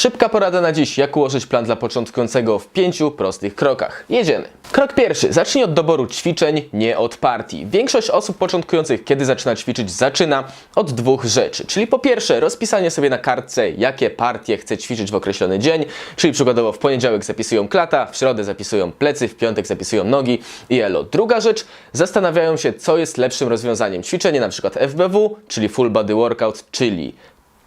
Szybka porada na dziś, jak ułożyć plan dla początkującego w pięciu prostych krokach. Jedziemy. Krok pierwszy. Zacznij od doboru ćwiczeń, nie od partii. Większość osób początkujących, kiedy zaczyna ćwiczyć, zaczyna od dwóch rzeczy. Czyli po pierwsze, rozpisanie sobie na kartce, jakie partie chce ćwiczyć w określony dzień. Czyli przykładowo w poniedziałek zapisują klata, w środę zapisują plecy, w piątek zapisują nogi i elo. Druga rzecz, zastanawiają się, co jest lepszym rozwiązaniem. Ćwiczenie na przykład FBW, czyli Full Body Workout, czyli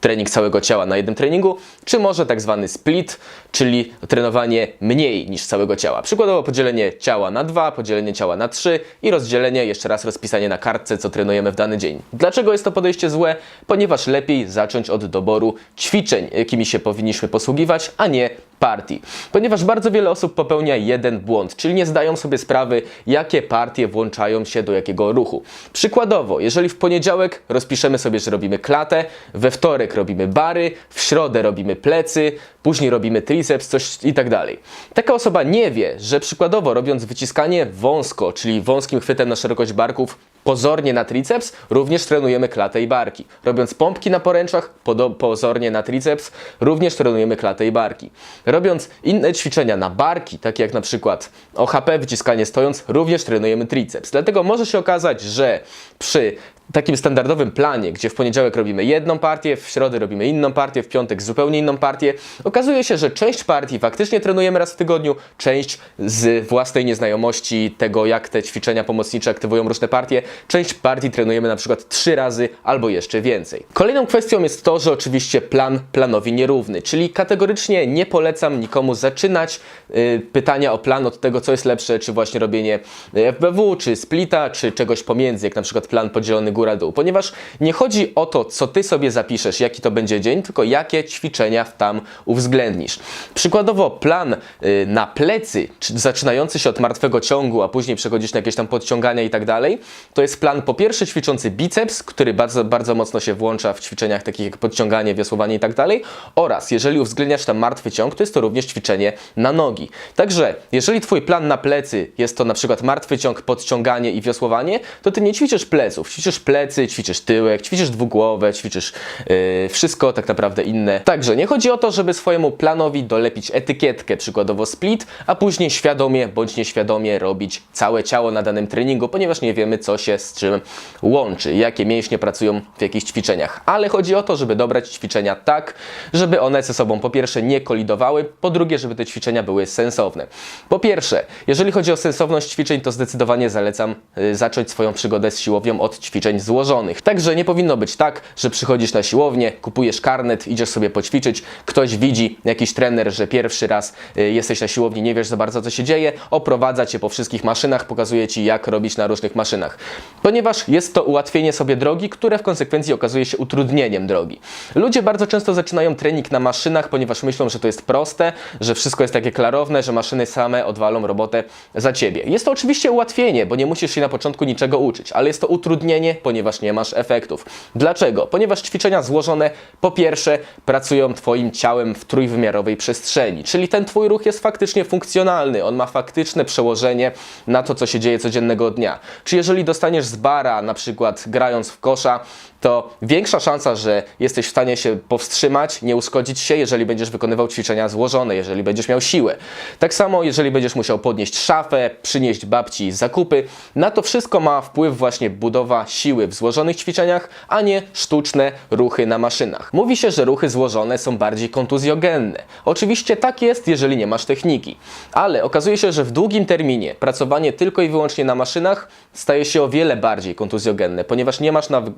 trening całego ciała na jednym treningu, czy może tak zwany split, czyli trenowanie mniej niż całego ciała. Przykładowo podzielenie ciała na dwa, podzielenie ciała na trzy i rozdzielenie, jeszcze raz rozpisanie na kartce, co trenujemy w dany dzień. Dlaczego jest to podejście złe? Ponieważ lepiej zacząć od doboru ćwiczeń, jakimi się powinniśmy posługiwać, a nie partii. Ponieważ bardzo wiele osób popełnia jeden błąd, czyli nie zdają sobie sprawy, jakie partie włączają się do jakiego ruchu. Przykładowo, jeżeli w poniedziałek rozpiszemy sobie, że robimy klatę, we wtorek robimy bary, w środę robimy plecy, później robimy triceps, coś i tak dalej. Taka osoba nie wie, że przykładowo robiąc wyciskanie wąsko, czyli wąskim chwytem na szerokość barków, pozornie na triceps, również trenujemy klatę i barki. Robiąc pompki na poręczach, pozornie na triceps, również trenujemy klatę i barki. Robiąc inne ćwiczenia na barki, takie jak na przykład OHP, wyciskanie stojąc, również trenujemy triceps. Dlatego może się okazać, że przy takim standardowym planie, gdzie w poniedziałek robimy jedną partię, w środę robimy inną partię, w piątek zupełnie inną partię, okazuje się, że część partii faktycznie trenujemy raz w tygodniu, część z własnej nieznajomości tego, jak te ćwiczenia pomocnicze aktywują różne partie, część partii trenujemy na przykład trzy razy albo jeszcze więcej. Kolejną kwestią jest to, że oczywiście plan planowi nierówny, czyli kategorycznie nie polecam nikomu zaczynać y, pytania o plan od tego, co jest lepsze, czy właśnie robienie y, FBW, czy splita, czy czegoś pomiędzy, jak na przykład plan podzielony góra-dół, ponieważ nie chodzi o to, co ty sobie zapiszesz, jaki to będzie dzień, tylko jakie ćwiczenia tam uwzględnisz. Przykładowo plan y, na plecy, czy zaczynający się od martwego ciągu, a później przechodzisz na jakieś tam podciągania i tak dalej, to jest plan po pierwsze ćwiczący biceps, który bardzo, bardzo mocno się włącza w ćwiczeniach takich jak podciąganie, wiosłowanie i tak dalej, oraz jeżeli uwzględniasz tam martwy ciąg, to jest to również ćwiczenie na nogi. Także jeżeli twój plan na plecy jest to na przykład martwy ciąg, podciąganie i wiosłowanie, to ty nie ćwiczysz pleców, ćwiczysz plecy, ćwiczysz tyłek, ćwiczysz dwugłowę, ćwiczysz yy, wszystko tak naprawdę inne. Także nie chodzi o to, żeby swojemu planowi dolepić etykietkę, przykładowo split, a później świadomie bądź nieświadomie robić całe ciało na danym treningu, ponieważ nie wiemy, co się z czym łączy, jakie mięśnie pracują w jakichś ćwiczeniach. Ale chodzi o to, żeby dobrać ćwiczenia tak, żeby one ze sobą po pierwsze nie kolidowały, po drugie, żeby te ćwiczenia były sensowne. Po pierwsze, jeżeli chodzi o sensowność ćwiczeń, to zdecydowanie zalecam y, zacząć swoją przygodę z siłownią od ćwiczeń złożonych. Także nie powinno być tak, że przychodzisz na siłownię, kupujesz karnet, idziesz sobie poćwiczyć, ktoś widzi, jakiś trener, że pierwszy raz y, jesteś na siłowni, nie wiesz za bardzo co się dzieje, oprowadza cię po wszystkich maszynach, pokazuje ci jak robić na różnych maszynach. Ponieważ jest to ułatwienie sobie drogi, które w konsekwencji okazuje się utrudnieniem drogi. Ludzie bardzo często zaczynają trening na maszynach, ponieważ myślą, że to jest proste, że wszystko jest takie klarowne, że maszyny same odwalą robotę za ciebie. Jest to oczywiście ułatwienie, bo nie musisz się na początku niczego uczyć, ale jest to utrudnienie, ponieważ nie masz efektów. Dlaczego? Ponieważ ćwiczenia złożone po pierwsze pracują twoim ciałem w trójwymiarowej przestrzeni, czyli ten twój ruch jest faktycznie funkcjonalny, on ma faktyczne przełożenie na to, co się dzieje codziennego dnia. Czy jeżeli dostaniesz z bara, na przykład grając w kosza, to większa szansa, że jesteś w stanie się powstrzymać, nie uszkodzić się, jeżeli będziesz wykonywał ćwiczenia złożone, jeżeli będziesz miał siłę. Tak samo, jeżeli będziesz musiał podnieść szafę, przynieść babci zakupy, na to wszystko ma wpływ właśnie budowa siły w złożonych ćwiczeniach, a nie sztuczne ruchy na maszynach. Mówi się, że ruchy złożone są bardziej kontuzjogenne. Oczywiście tak jest, jeżeli nie masz techniki, ale okazuje się, że w długim terminie pracowanie tylko i wyłącznie na maszynach staje się o wiele bardziej kontuzjogenne, ponieważ nie masz naw-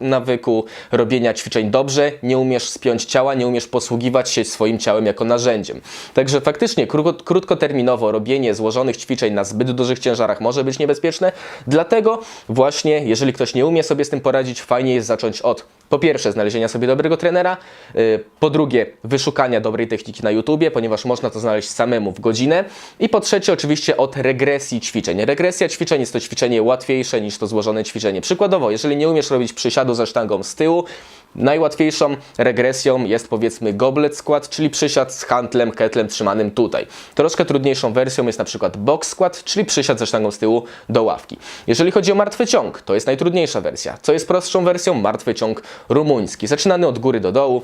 robienia ćwiczeń dobrze, nie umiesz spiąć ciała, nie umiesz posługiwać się swoim ciałem jako narzędziem. Także faktycznie krótko, krótkoterminowo robienie złożonych ćwiczeń na zbyt dużych ciężarach może być niebezpieczne, dlatego właśnie jeżeli ktoś nie umie sobie z tym poradzić, fajnie jest zacząć od po pierwsze znalezienia sobie dobrego trenera, yy, po drugie wyszukania dobrej techniki na YouTubie, ponieważ można to znaleźć samemu w godzinę i po trzecie oczywiście od regresji ćwiczeń. Regresja ćwiczeń jest to ćwiczenie łatwiejsze niż to złożone ćwiczenie. Przykładowo, jeżeli nie umiesz robić przysiadu ze sztangą tyłu, Najłatwiejszą regresją jest powiedzmy goblet skład, czyli przysiad z hantlem, ketlem trzymanym tutaj. Troszkę trudniejszą wersją jest na przykład box skład, czyli przysiad ze sztangą z tyłu do ławki. Jeżeli chodzi o martwy ciąg, to jest najtrudniejsza wersja. Co jest prostszą wersją? Martwy ciąg rumuński. Zaczynany od góry do dołu.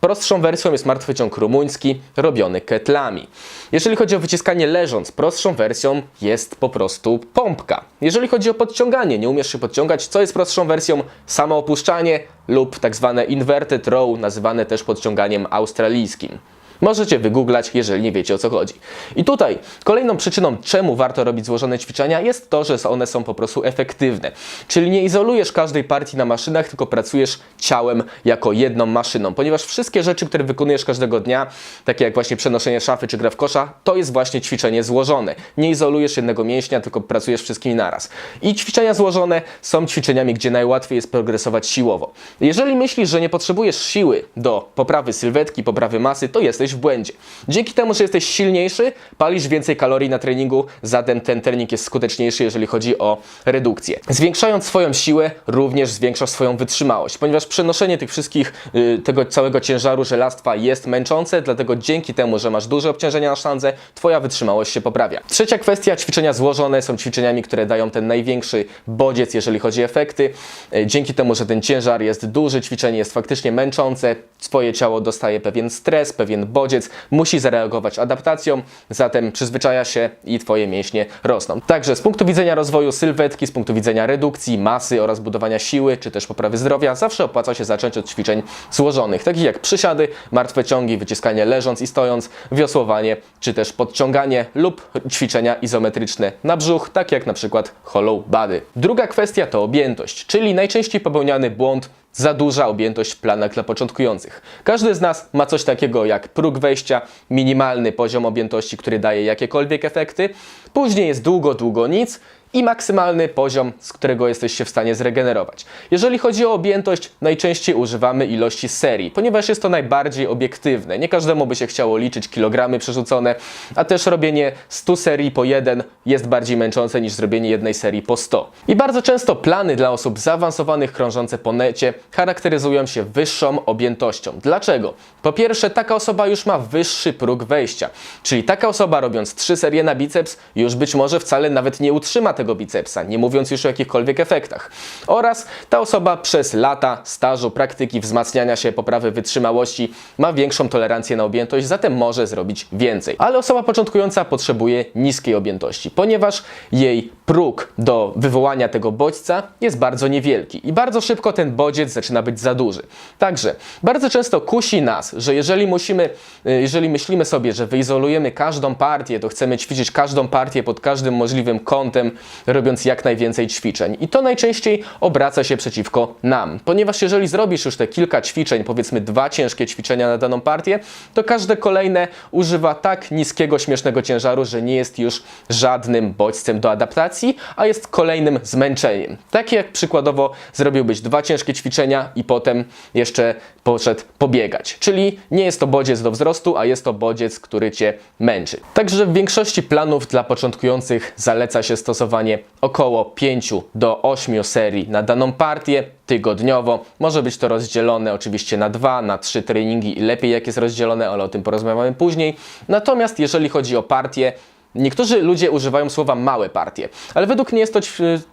Prostszą wersją jest martwy ciąg rumuński robiony ketlami. Jeżeli chodzi o wyciskanie leżąc, prostszą wersją jest po prostu pompka. Jeżeli chodzi o podciąganie, nie umiesz się podciągać, co jest prostszą wersją? Samo opuszczanie lub tak zwane inverted row, nazywane też podciąganiem australijskim. Możecie wygooglać, jeżeli nie wiecie o co chodzi. I tutaj kolejną przyczyną, czemu warto robić złożone ćwiczenia, jest to, że one są po prostu efektywne. Czyli nie izolujesz każdej partii na maszynach, tylko pracujesz ciałem jako jedną maszyną, ponieważ wszystkie rzeczy, które wykonujesz każdego dnia, takie jak właśnie przenoszenie szafy czy gra w kosza, to jest właśnie ćwiczenie złożone. Nie izolujesz jednego mięśnia, tylko pracujesz wszystkimi naraz. I ćwiczenia złożone są ćwiczeniami, gdzie najłatwiej jest progresować siłowo. Jeżeli myślisz, że nie potrzebujesz siły do poprawy sylwetki, poprawy masy, to jesteś w błędzie. Dzięki temu, że jesteś silniejszy, palisz więcej kalorii na treningu, zatem ten trening jest skuteczniejszy, jeżeli chodzi o redukcję. Zwiększając swoją siłę, również zwiększasz swoją wytrzymałość, ponieważ przenoszenie tych wszystkich, y, tego całego ciężaru żelastwa jest męczące, dlatego dzięki temu, że masz duże obciążenia na sztandze, twoja wytrzymałość się poprawia. Trzecia kwestia, ćwiczenia złożone są ćwiczeniami, które dają ten największy bodziec, jeżeli chodzi o efekty. Y, Dzięki temu, że ten ciężar jest duży, ćwiczenie jest faktycznie męczące, twoje ciało dostaje pewien stres, pewien bodziec, musi zareagować adaptacją, zatem przyzwyczaja się i twoje mięśnie rosną. Także z punktu widzenia rozwoju sylwetki, z punktu widzenia redukcji masy oraz budowania siły, czy też poprawy zdrowia, zawsze opłaca się zacząć od ćwiczeń złożonych, takich jak przysiady, martwe ciągi, wyciskanie leżąc i stojąc, wiosłowanie, czy też podciąganie lub ćwiczenia izometryczne na brzuch, tak jak na przykład hollow body. Druga kwestia to objętość, czyli najczęściej popełniany błąd za duża objętość w planach dla początkujących. Każdy z nas ma coś takiego jak próg wejścia, minimalny poziom objętości, który daje jakiekolwiek efekty, później jest długo, długo nic i maksymalny poziom, z którego jesteś się w stanie zregenerować. Jeżeli chodzi o objętość, najczęściej używamy ilości serii, ponieważ jest to najbardziej obiektywne. Nie każdemu by się chciało liczyć kilogramy przerzucone, a też robienie 100 serii po jeden jest bardziej męczące niż zrobienie jednej serii po 100. I bardzo często plany dla osób zaawansowanych krążące po necie charakteryzują się wyższą objętością. Dlaczego? Po pierwsze, taka osoba już ma wyższy próg wejścia, czyli taka osoba robiąc 3 serie na biceps już być może wcale nawet nie utrzyma tego bicepsa, nie mówiąc już o jakichkolwiek efektach. Oraz ta osoba przez lata stażu, praktyki, wzmacniania się, poprawy wytrzymałości ma większą tolerancję na objętość, zatem może zrobić więcej. Ale osoba początkująca potrzebuje niskiej objętości, ponieważ jej próg do wywołania tego bodźca jest bardzo niewielki i bardzo szybko ten bodziec zaczyna być za duży. Także bardzo często kusi nas, że jeżeli musimy, y, jeżeli myślimy sobie, że wyizolujemy każdą partię, to chcemy ćwiczyć każdą partię pod każdym możliwym kątem, robiąc jak najwięcej ćwiczeń. I to najczęściej obraca się przeciwko nam, ponieważ jeżeli zrobisz już te kilka ćwiczeń, powiedzmy dwa ciężkie ćwiczenia na daną partię, to każde kolejne używa tak niskiego, śmiesznego ciężaru, że nie jest już żadnym bodźcem do adaptacji, a jest kolejnym zmęczeniem. Takie jak przykładowo zrobiłbyś dwa ciężkie ćwiczenia i potem jeszcze poszedł pobiegać. Czyli nie jest to bodziec do wzrostu, a jest to bodziec, który cię męczy. Także w większości planów dla początkujących zaleca się stosowanie około 5 do 8 serii na daną partię tygodniowo. Może być to rozdzielone oczywiście na 2, na 3 treningi i lepiej jak jest rozdzielone, ale o tym porozmawiamy później. Natomiast jeżeli chodzi o partię, Niektórzy ludzie używają słowa małe partie, ale według mnie jest to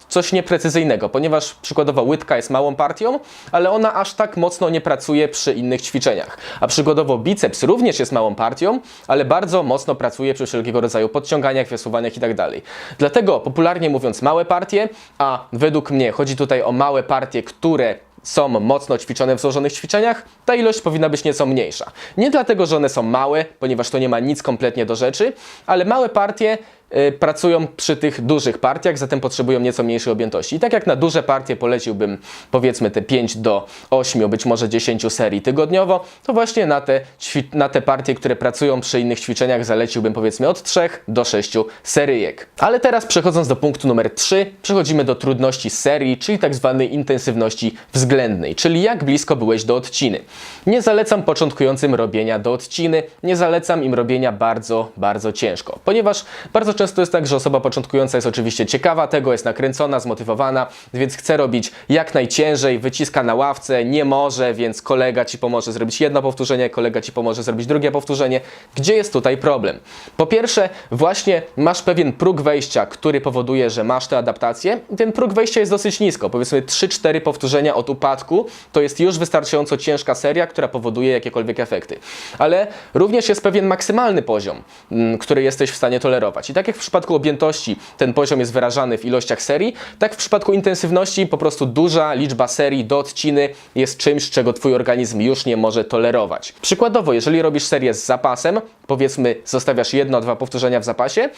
coś nieprecyzyjnego, ponieważ przykładowo łydka jest małą partią, ale ona aż tak mocno nie pracuje przy innych ćwiczeniach. A przykładowo biceps również jest małą partią, ale bardzo mocno pracuje przy wszelkiego rodzaju podciąganiach, wysuwaniach itd. Dlatego popularnie mówiąc małe partie, a według mnie chodzi tutaj o małe partie, które są mocno ćwiczone w złożonych ćwiczeniach, ta ilość powinna być nieco mniejsza. Nie dlatego, że one są małe, ponieważ to nie ma nic kompletnie do rzeczy, ale małe partie pracują przy tych dużych partiach, zatem potrzebują nieco mniejszej objętości. I tak jak na duże partie poleciłbym powiedzmy te 5 do 8, być może 10 serii tygodniowo, to właśnie na te, na te partie, które pracują przy innych ćwiczeniach zaleciłbym powiedzmy od 3 do 6 seryjek. Ale teraz przechodząc do punktu numer 3, przechodzimy do trudności serii, czyli tak zwanej intensywności względnej, czyli jak blisko byłeś do odciny. Nie zalecam początkującym robienia do odciny, nie zalecam im robienia bardzo, bardzo ciężko, ponieważ bardzo często często jest tak, że osoba początkująca jest oczywiście ciekawa tego, jest nakręcona, zmotywowana, więc chce robić jak najciężej, wyciska na ławce, nie może, więc kolega ci pomoże zrobić jedno powtórzenie, kolega ci pomoże zrobić drugie powtórzenie. Gdzie jest tutaj problem? Po pierwsze, właśnie masz pewien próg wejścia, który powoduje, że masz tę adaptację. Ten próg wejścia jest dosyć nisko, powiedzmy 3-4 powtórzenia od upadku, to jest już wystarczająco ciężka seria, która powoduje jakiekolwiek efekty. Ale również jest pewien maksymalny poziom, mm, który jesteś w stanie tolerować. I tak jak w przypadku objętości ten poziom jest wyrażany w ilościach serii, tak w przypadku intensywności po prostu duża liczba serii do odciny jest czymś, czego twój organizm już nie może tolerować. Przykładowo, jeżeli robisz serię z zapasem, powiedzmy zostawiasz jedno, dwa powtórzenia w zapasie,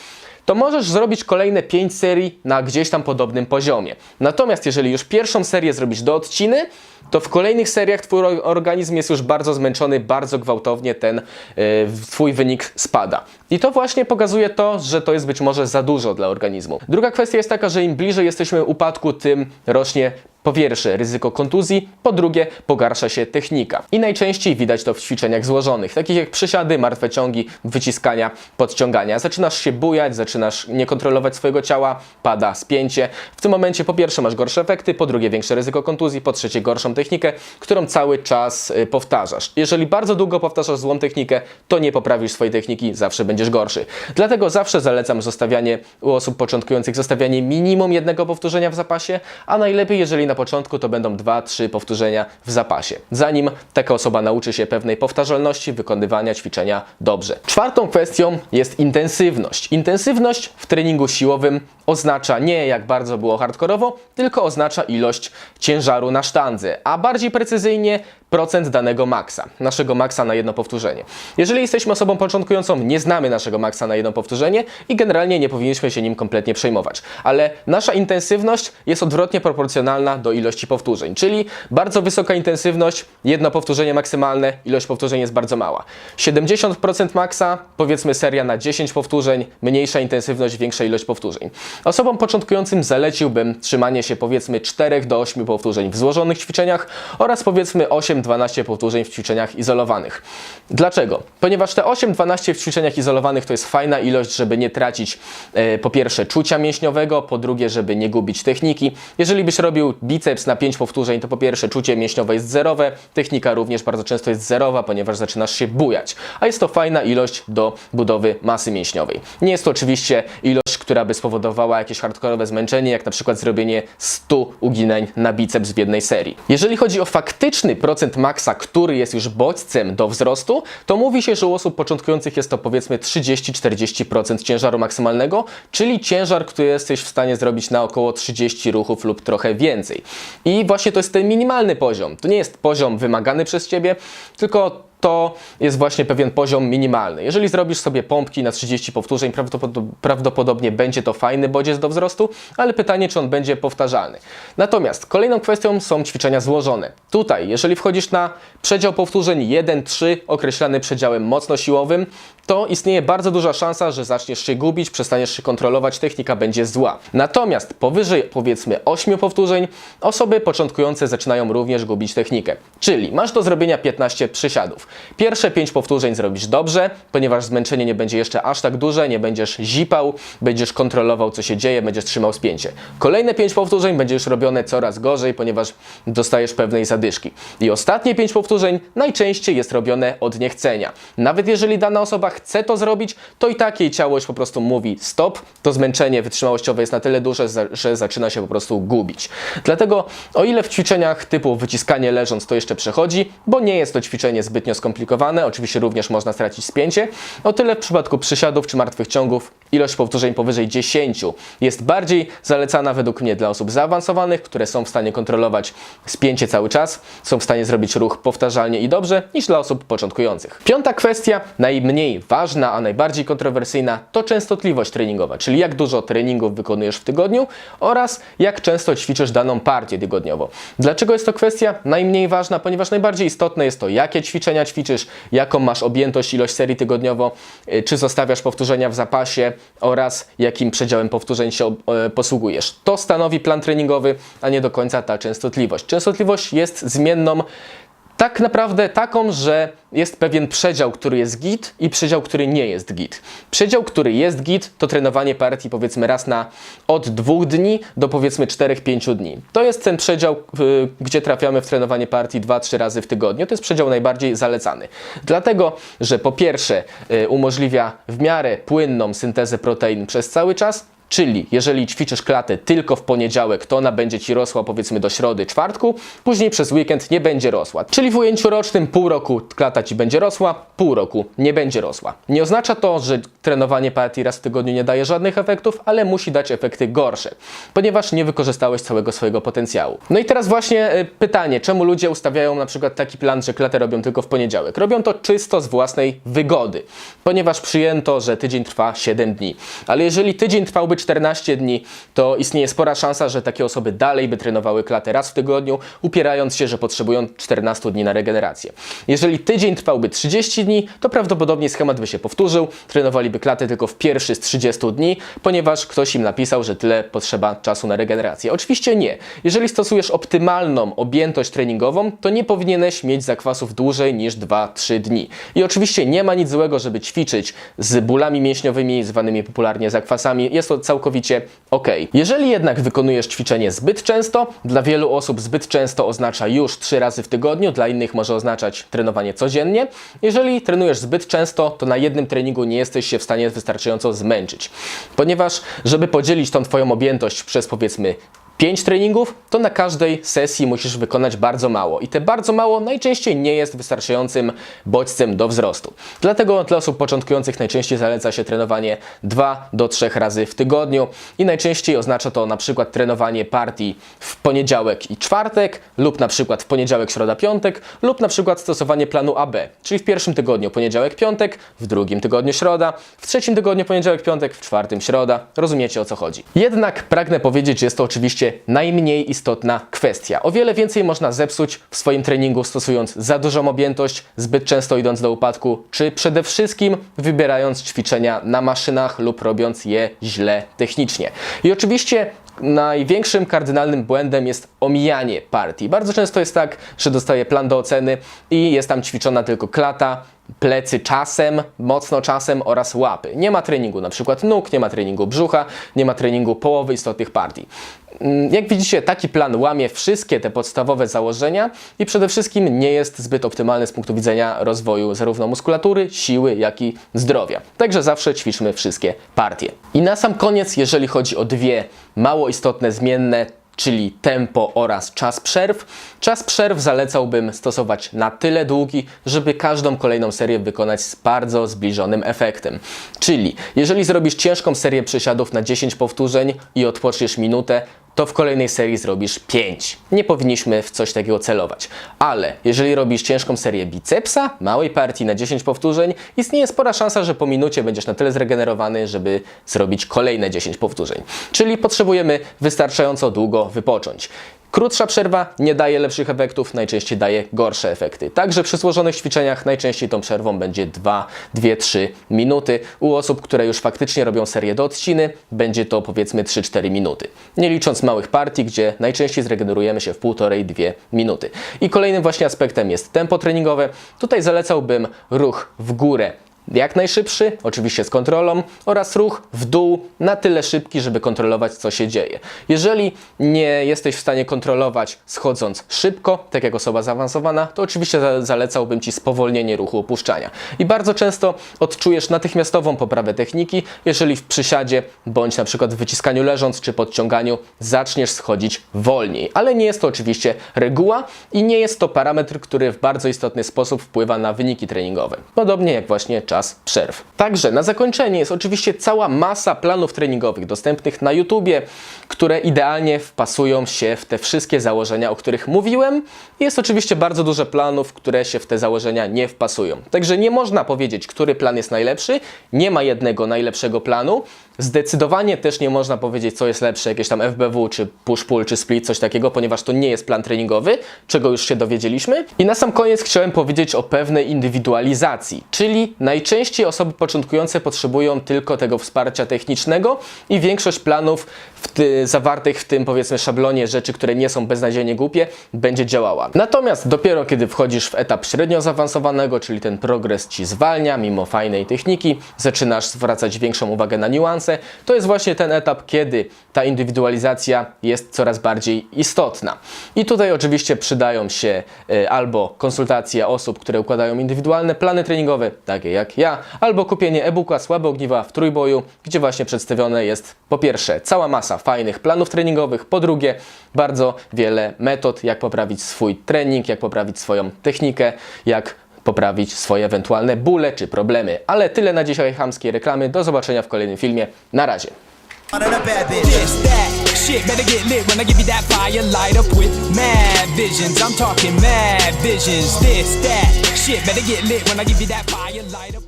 to możesz zrobić kolejne 5 serii na gdzieś tam podobnym poziomie. Natomiast jeżeli już pierwszą serię zrobisz do odciny, to w kolejnych seriach twój or- organizm jest już bardzo zmęczony, bardzo gwałtownie ten yy, twój wynik spada. I to właśnie pokazuje to, że to jest być może za dużo dla organizmu. Druga kwestia jest taka, że im bliżej jesteśmy upadku, tym rośnie po pierwsze ryzyko kontuzji, po drugie pogarsza się technika. I najczęściej widać to w ćwiczeniach złożonych, takich jak przysiady, martwe ciągi, wyciskania, podciągania. Zaczynasz się bujać, zaczynasz nie kontrolować swojego ciała, pada spięcie. W tym momencie po pierwsze masz gorsze efekty, po drugie większe ryzyko kontuzji, po trzecie gorszą technikę, którą cały czas y, powtarzasz. Jeżeli bardzo długo powtarzasz złą technikę, to nie poprawisz swojej techniki, zawsze będziesz gorszy. Dlatego zawsze zalecam zostawianie u osób początkujących, zostawianie minimum jednego powtórzenia w zapasie, a najlepiej jeżeli na początku to będą 2-3 powtórzenia w zapasie, zanim taka osoba nauczy się pewnej powtarzalności wykonywania ćwiczenia dobrze. Czwartą kwestią jest intensywność. Intensywność w treningu siłowym oznacza nie jak bardzo było hardkorowo, tylko oznacza ilość ciężaru na sztandze, a bardziej precyzyjnie procent danego maksa, naszego maksa na jedno powtórzenie. Jeżeli jesteśmy osobą początkującą, nie znamy naszego maksa na jedno powtórzenie i generalnie nie powinniśmy się nim kompletnie przejmować. Ale nasza intensywność jest odwrotnie proporcjonalna do ilości powtórzeń, czyli bardzo wysoka intensywność, jedno powtórzenie maksymalne, ilość powtórzeń jest bardzo mała. 70% maksa, powiedzmy seria na 10 powtórzeń, mniejsza intensywność, większa ilość powtórzeń. Osobom początkującym zaleciłbym trzymanie się powiedzmy 4 do 8 powtórzeń w złożonych ćwiczeniach oraz powiedzmy 8-12 powtórzeń w ćwiczeniach izolowanych. Dlaczego? Ponieważ te 8-12 w ćwiczeniach izolowanych to jest fajna ilość, żeby nie tracić e, po pierwsze czucia mięśniowego, po drugie, żeby nie gubić techniki. Jeżeli byś robił biceps na 5 powtórzeń, to po pierwsze czucie mięśniowe jest zerowe, technika również bardzo często jest zerowa, ponieważ zaczynasz się bujać, a jest to fajna ilość do budowy masy mięśniowej. Nie jest to oczywiście ilość, która by spowodowała jakieś hardkorowe zmęczenie, jak na przykład zrobienie 100 uginań na biceps w jednej serii. Jeżeli chodzi o faktyczny procent maksa, który jest już bodźcem do wzrostu, to mówi się, że u osób początkujących jest to powiedzmy 30-40% ciężaru maksymalnego, czyli ciężar, który jesteś w stanie zrobić na około 30 ruchów lub trochę więcej. I właśnie to jest ten minimalny poziom. To nie jest poziom wymagany przez Ciebie, tylko to jest właśnie pewien poziom minimalny. Jeżeli zrobisz sobie pompki na 30 powtórzeń, prawdopod- prawdopodobnie będzie to fajny bodziec do wzrostu, ale pytanie, czy on będzie powtarzalny. Natomiast kolejną kwestią są ćwiczenia złożone. Tutaj, jeżeli wchodzisz na przedział powtórzeń 1-3, określany przedziałem mocno siłowym, to istnieje bardzo duża szansa, że zaczniesz się gubić, przestaniesz się kontrolować, technika będzie zła. Natomiast powyżej powiedzmy 8 powtórzeń, osoby początkujące zaczynają również gubić technikę. Czyli masz do zrobienia 15 przysiadów. Pierwsze 5 powtórzeń zrobisz dobrze, ponieważ zmęczenie nie będzie jeszcze aż tak duże, nie będziesz zipał, będziesz kontrolował co się dzieje, będziesz trzymał spięcie. Kolejne 5 powtórzeń będzie już robione coraz gorzej, ponieważ dostajesz pewnej zadyszki. I ostatnie 5 powtórzeń najczęściej jest robione od niechcenia. Nawet jeżeli dana osoba chce to zrobić, to i tak jej ciało już po prostu mówi stop, to zmęczenie wytrzymałościowe jest na tyle duże, że zaczyna się po prostu gubić. Dlatego o ile w ćwiczeniach typu wyciskanie leżąc to jeszcze przechodzi, bo nie jest to ćwiczenie zbytnio skomplikowane, oczywiście również można stracić spięcie, o tyle w przypadku przysiadów czy martwych ciągów ilość powtórzeń powyżej 10 jest bardziej zalecana według mnie dla osób zaawansowanych, które są w stanie kontrolować spięcie cały czas, są w stanie zrobić ruch powtarzalnie i dobrze, niż dla osób początkujących. Piąta kwestia, najmniej ważna, a najbardziej kontrowersyjna, to częstotliwość treningowa, czyli jak dużo treningów wykonujesz w tygodniu oraz jak często ćwiczysz daną partię tygodniowo. Dlaczego jest to kwestia najmniej ważna? Ponieważ najbardziej istotne jest to, jakie ćwiczenia ćwiczysz, jaką masz objętość, ilość serii tygodniowo, y, czy zostawiasz powtórzenia w zapasie oraz jakim przedziałem powtórzeń się e, posługujesz. To stanowi plan treningowy, a nie do końca ta częstotliwość. Częstotliwość jest zmienną Tak naprawdę taką, że jest pewien przedział, który jest git i przedział, który nie jest git. Przedział, który jest git, to trenowanie partii powiedzmy raz na od dwóch dni do powiedzmy 4-5 dni. To jest ten przedział, y, gdzie trafiamy w trenowanie partii 2-3 razy w tygodniu. To jest przedział najbardziej zalecany. Dlatego, że po pierwsze y, umożliwia w miarę płynną syntezę protein przez cały czas, Czyli jeżeli ćwiczysz klatę tylko w poniedziałek, to ona będzie Ci rosła powiedzmy do środy, czwartku, później przez weekend nie będzie rosła. Czyli w ujęciu rocznym pół roku klata Ci będzie rosła, pół roku nie będzie rosła. Nie oznacza to, że trenowanie partii raz w tygodniu nie daje żadnych efektów, ale musi dać efekty gorsze, ponieważ nie wykorzystałeś całego swojego potencjału. No i teraz właśnie y, pytanie, czemu ludzie ustawiają na przykład taki plan, że klatę robią tylko w poniedziałek? Robią to czysto z własnej wygody, ponieważ przyjęto, że tydzień trwa 7 dni. Ale jeżeli tydzień trwałby 14 dni, to istnieje spora szansa, że takie osoby dalej by trenowały klatę raz w tygodniu, upierając się, że potrzebują 14 dni na regenerację. Jeżeli tydzień trwałby 30 dni, to prawdopodobnie schemat by się powtórzył, trenowaliby klatę tylko w pierwszy z 30 dni, ponieważ ktoś im napisał, że tyle potrzeba czasu na regenerację. Oczywiście nie. Jeżeli stosujesz optymalną objętość treningową, to nie powinieneś mieć zakwasów dłużej niż 2-3 dni. I oczywiście nie ma nic złego, żeby ćwiczyć z bólami mięśniowymi, zwanymi popularnie zakwasami. Jest to całkowicie ok. Jeżeli jednak wykonujesz ćwiczenie zbyt często, dla wielu osób zbyt często oznacza już 3 razy w tygodniu, dla innych może oznaczać trenowanie codziennie. Jeżeli trenujesz zbyt często, to na jednym treningu nie jesteś się w stanie wystarczająco zmęczyć. Ponieważ, żeby podzielić tą Twoją objętość przez powiedzmy 5 treningów, to na każdej sesji musisz wykonać bardzo mało. I te bardzo mało najczęściej nie jest wystarczającym bodźcem do wzrostu. Dlatego dla osób początkujących najczęściej zaleca się trenowanie 2 do 3 razy w tygodniu i najczęściej oznacza to na przykład trenowanie partii w poniedziałek i czwartek lub na przykład w poniedziałek, środa, piątek lub na przykład stosowanie planu AB, czyli w pierwszym tygodniu poniedziałek, piątek, w drugim tygodniu środa, w trzecim tygodniu poniedziałek, piątek, w czwartym środa. Rozumiecie o co chodzi. Jednak pragnę powiedzieć, że jest to oczywiście najmniej istotna kwestia. O wiele więcej można zepsuć w swoim treningu stosując za dużą objętość, zbyt często idąc do upadku, czy przede wszystkim wybierając ćwiczenia na maszynach lub robiąc je źle technicznie. I oczywiście największym kardynalnym błędem jest omijanie partii. Bardzo często jest tak, że dostaję plan do oceny i jest tam ćwiczona tylko klata, plecy czasem, mocno czasem oraz łapy. Nie ma treningu na przykład nóg, nie ma treningu brzucha, nie ma treningu połowy istotnych partii. Mm, Jak widzicie, taki plan łamie wszystkie te podstawowe założenia i przede wszystkim nie jest zbyt optymalny z punktu widzenia rozwoju zarówno muskulatury, siły, jak i zdrowia. Także zawsze ćwiczmy wszystkie partie. I na sam koniec, jeżeli chodzi o dwie mało istotne zmienne, czyli tempo oraz czas przerw. Czas przerw zalecałbym stosować na tyle długi, żeby każdą kolejną serię wykonać z bardzo zbliżonym efektem. Czyli jeżeli zrobisz ciężką serię przysiadów na 10 powtórzeń i odpoczniesz minutę, to w kolejnej serii zrobisz 5. Nie powinniśmy w coś takiego celować. Ale jeżeli robisz ciężką serię bicepsa, małej partii na 10 powtórzeń, istnieje spora szansa, że po minucie będziesz na tyle zregenerowany, żeby zrobić kolejne 10 powtórzeń. Czyli potrzebujemy wystarczająco długo wypocząć. Krótsza przerwa nie daje lepszych efektów, najczęściej daje gorsze efekty. Także przy złożonych ćwiczeniach najczęściej tą przerwą będzie 2, 2, 3 minuty. U osób, które już faktycznie robią serię do odciny, będzie to powiedzmy 3-4 minuty. Nie licząc małych partii, gdzie najczęściej zregenerujemy się w 1,5-2 minuty. I kolejnym właśnie aspektem jest tempo treningowe. Tutaj zalecałbym ruch w górę jak najszybszy, oczywiście z kontrolą, oraz ruch w dół na tyle szybki, żeby kontrolować, co się dzieje. Jeżeli nie jesteś w stanie kontrolować schodząc szybko, tak jak osoba zaawansowana, to oczywiście za- zalecałbym Ci spowolnienie ruchu opuszczania. I bardzo często odczujesz natychmiastową poprawę techniki, jeżeli w przysiadzie, bądź na przykład w wyciskaniu leżąc, czy podciąganiu zaczniesz schodzić wolniej. Ale nie jest to oczywiście reguła i nie jest to parametr, który w bardzo istotny sposób wpływa na wyniki treningowe. Podobnie jak właśnie czas przerw. Także na zakończenie jest oczywiście cała masa planów treningowych dostępnych na YouTubie, które idealnie wpasują się w te wszystkie założenia, o których mówiłem. Jest oczywiście bardzo dużo planów, które się w te założenia nie wpasują. Także nie można powiedzieć, który plan jest najlepszy, nie ma jednego najlepszego planu, Zdecydowanie też nie można powiedzieć, co jest lepsze, jakieś tam FBW, czy push-pull, czy split, coś takiego, ponieważ to nie jest plan treningowy, czego już się dowiedzieliśmy. I na sam koniec chciałem powiedzieć o pewnej indywidualizacji, czyli najczęściej osoby początkujące potrzebują tylko tego wsparcia technicznego i większość planów w ty, zawartych w tym powiedzmy szablonie rzeczy, które nie są beznadziejnie głupie, będzie działała. Natomiast dopiero kiedy wchodzisz w etap średnio zaawansowanego, czyli ten progres ci zwalnia, mimo fajnej techniki, zaczynasz zwracać większą uwagę na niuanse, to jest właśnie ten etap, kiedy ta indywidualizacja jest coraz bardziej istotna. I tutaj oczywiście przydają się e, albo konsultacje osób, które układają indywidualne plany treningowe, takie jak ja, albo kupienie e-booka Słabe ogniwa w trójboju, gdzie właśnie przedstawione jest po pierwsze cała masa fajnych planów treningowych, po drugie bardzo wiele metod, jak poprawić swój trening, jak poprawić swoją technikę, jak poprawić swoje ewentualne bóle czy problemy. Ale tyle na dzisiaj chamskiej reklamy. Do zobaczenia w kolejnym filmie. Na razie. This, that, shit better get lit when I give you that fire light up with mad visions. I'm talking mad visions. This, that, shit better get lit when I give you that fire light up.